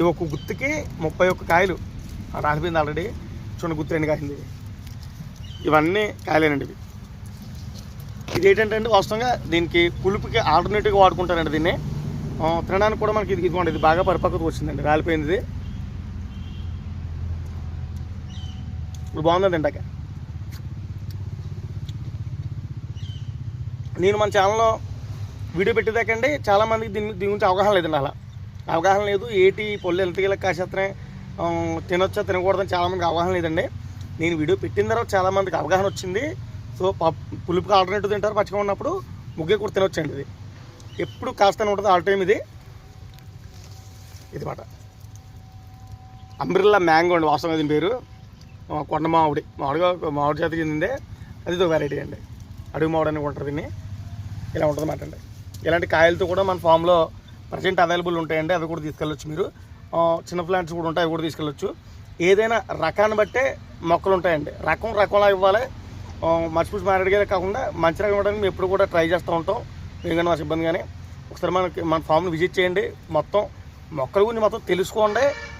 ఇది ఒక గుత్తుకి ముప్పై ఒక్క కాయలు. ఆ రాలిపోయింది ఆల్రెడీ చూడండి గుత్తు రెండు కాసింది. ఇవన్నీ కాయలేనండి ఇవి. ఇది ఏంటంటే అండి వాస్తవంగా దీనికి పులుపుకి ఆల్టర్నేటివ్గా వాడుకుంటారండి దీన్ని. తినడానికి కూడా మనకి ఇది ఇదిగోండి ఇది బాగా పరిపక్వత వచ్చిందండి. రాలిపోయింది ఇది. ఇప్పుడు బాగుందండి ఇంటాక నేను మన ఛానల్లో వీడియో పెట్టేదాకండి. చాలామందికి దీని దీని గురించి అవగాహన లేదండి అలా. అవగాహన లేదు. ఏటి పొల్లు ఎంత గీలకు కాసేస్తున్నాయి తినొచ్చా తినకూడదని చాలామందికి అవగాహన లేదండి. నేను వీడియో పెట్టిన తర్వాత చాలామందికి అవగాహన వచ్చింది. సో పులుపుకి ఆల్టర్నేటివ్ తింటారు పచ్చిగా ఉన్నప్పుడు ముగ్గే కూడా తినొచ్చండి ఇది. ఎప్పుడు కాస్తనే ఉంటుంది ఆల్ టైం ఇది. ఇది మాట అంబ్రిల్లా మ్యాంగో అండి వాస్తవం అది పేరు. కొండ మామిడి మామిడిగా మామిడి జాతికి చెందిందే అది ఒక వెరైటీ అండి. అడుగు మామిడి అని ఉంటుంది దీన్ని. ఇలా ఉంటుంది మాట అండి. ఇలాంటి కాయలతో కూడా మన ఫామ్లో ప్రజెంట్ అవైలబుల్ ఉంటాయండి అవి కూడా తీసుకెళ్ళొచ్చు మీరు. చిన్న ప్లాంట్స్ కూడా ఉంటాయి అవి కూడా తీసుకెళ్ళొచ్చు. ఏదైనా రకాన్ని బట్టే మొక్కలు ఉంటాయండి. రకం రకంలా ఇవ్వాలి. మర్చిపూసి మారేడుగా కాకుండా మంచి రకం ఇవ్వడానికి మేము ఎప్పుడు కూడా ట్రై చేస్తూ ఉంటాం. ఎందుకంటే మా సిబ్బంది కానీ. ఒకసారి మనకి మన ఫామ్ని విజిట్ చేయండి. మొత్తం మొక్కల గురించి మొత్తం తెలుసుకోండి.